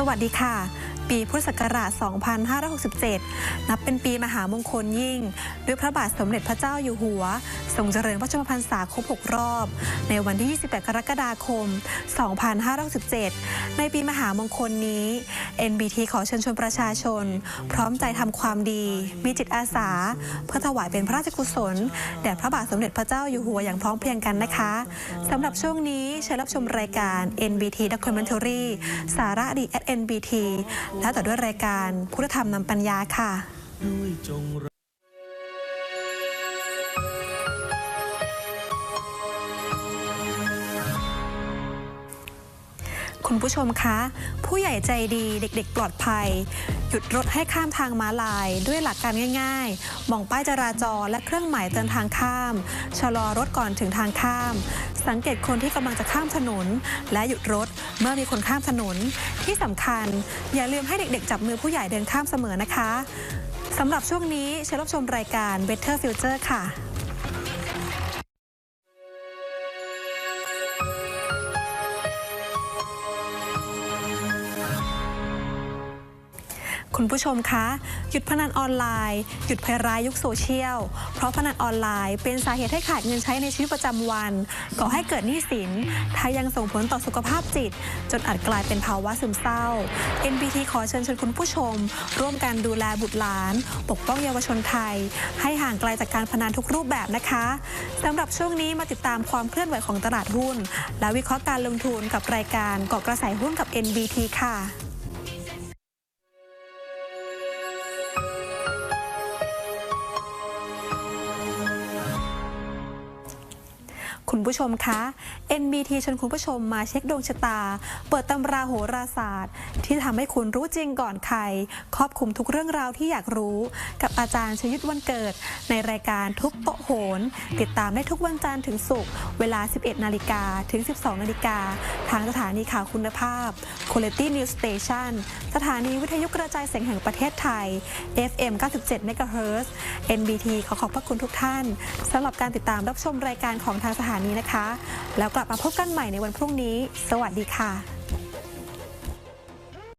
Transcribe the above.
สวัสดีค่ะ ปีพุทธศักราช 2567 นับเป็นปีมหามงคลยิ่ง ด้วยพระบาทสมเด็จพระเจ้าอยู่หัวทรงเจริญพระชนมพรรษาครบ 6 รอบ ในวันที่ 28 กรกฎาคม 2567 ในปีมหามงคลนี้ NBT ขอเชิญชวนประชาชน พร้อมใจทำความดี มีจิตอาสา เพื่อถวายเป็นพระราชกุศล แด่พระบาทสมเด็จพระเจ้าอยู่หัวอย่างพร้อมเพรียงกันนะคะสำหรับช่วงนี้เชิญรับชมรายการ NBT Documentary สาระดี at NBT แล้วต่อด้วยรายการพุทธธรรมนำปัญญาค่ะ คุณผู้ชมคะ ผู้ใหญ่ใจดีเด็ก ๆ ปลอดภัย หยุดรถให้ข้ามทางม้าลาย ด้วยหลักการง่าย ๆ มองป้ายจราจรและเครื่องหมายเตือนทางข้าม ชะลอรถก่อนถึงทางข้าม สังเกตคนที่กำลังจะข้ามถนน และหยุดรถเมื่อมีคนข้ามถนน ที่สำคัญ อย่าลืมให้เด็ก ๆ จับมือผู้ใหญ่เดินข้ามเสมอนะคะสำหรับช่วงนี้เชิญรับชมรายการ Better Future ค่ะ คุณผู้ชมคะ หยุดพนันออนไลน์ หยุดภัยร้ายยุคโซเชียล เพราะพนันออนไลน์เป็นสาเหตุให้ขาดเงินใช้ในชีวิตประจำวันก่อให้เกิดหนี้สินท้ายยังส่งผลต่อสุขภาพจิต จนอาจกลายเป็นภาวะซึมเศร้า NBT ขอเชิญชวนคุณผู้ชม ร่วมกันดูแลบุตรหลาน ปกป้องเยาวชนไทย ให้ห่างไกลจากการพนันทุกรูปแบบนะคะสำหรับช่วงนี้มาติดตามความเคลื่อนไหวของตลาดหุ้น และวิเคราะห์การลงทุนกับรายการเกาะกระแสหุ้นกับ NBT ค่ะ คุณผู้ชมคะ NBT ชวนคุณผู้ชมมาเช็คดวงชะตา เปิดตำราโหราศาสตร์ ที่ทำให้คุณรู้จริงก่อนใคร ครอบคลุมทุกเรื่องราวที่อยากรู้ กับอาจารย์ชยุทธวันเกิด ในรายการทุกโตโหน ติดตามได้ทุกวันจันทร์ถึงศุกร์เวลา 11 นาฬิกาถึง 12 นาฬิกา ทางสถานีข่าวคุณภาพ Quality News Station สถานีวิทยุกระจายเสียงแห่งประเทศไทย FM 97 MHz NBT ขอขอบพระคุณทุกท่านสำหรับการติดตามรับชมรายการของทางสถานีนีนะคะ แล้วกลับมาพบกันใหม่ในวันพรุ่งนี้ สวัสดีค่ะ